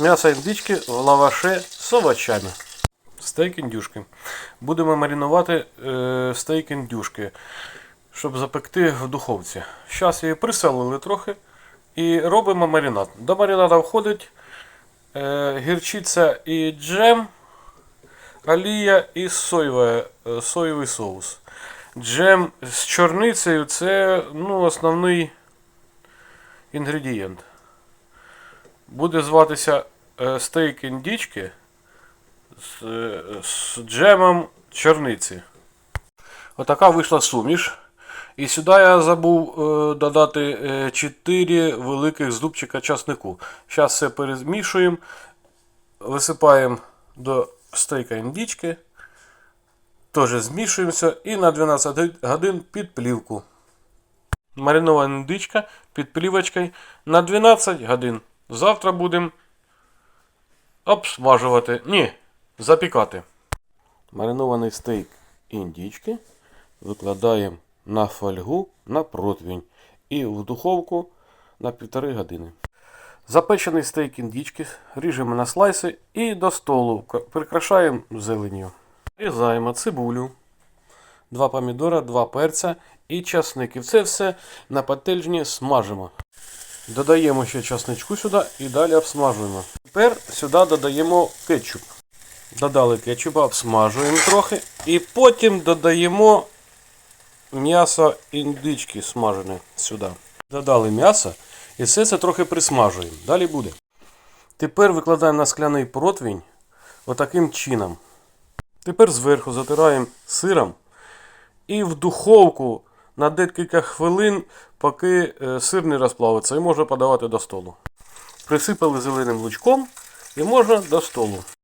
М'ясо індички в лаваше з овочами. Стейк індюшки. Будемо маринувати е, стейк індюшки, щоб запекти в духовці. Зараз її присолили трохи і робимо маринад. До маринада входить е, гірчиця і джем, олія і соєве, соєвий соус. Джем з чорницею це ну, основний інгредієнт. Буде зватися е, стейк індички з, е, з джемом чорниці. Отака вийшла суміш. І сюди я забув е, додати 4 великих зубчика часнику. Зараз все перемішуємо, висипаємо до стейка індички, теж змішуємося і на 12 годин під плівку. Маринована індичка під плівочкою на 12 годин. Завтра будемо обсмажувати. Ні, запікати. Маринований стейк індички викладаємо на фольгу на противень і в духовку на півтори години. Запечений стейк індички ріжемо на слайси і до столу прикрашаємо зеленню. Різаємо цибулю, два помідора, два перця і часник. І це все на пательні смажимо. Додаємо ще часничку сюди і далі обсмажуємо. Тепер сюди додаємо кетчуп. Додали кетчупа, обсмажуємо трохи. І потім додаємо м'ясо індички смажене сюди. Додали м'ясо і все це трохи присмажуємо. Далі буде. Тепер викладаємо на скляний противень отаким чином. Тепер зверху затираємо сиром і в духовку на декілька хвилин, поки е, сир не розплавиться, і можна подавати до столу. Присипали зеленим лучком і можна до столу.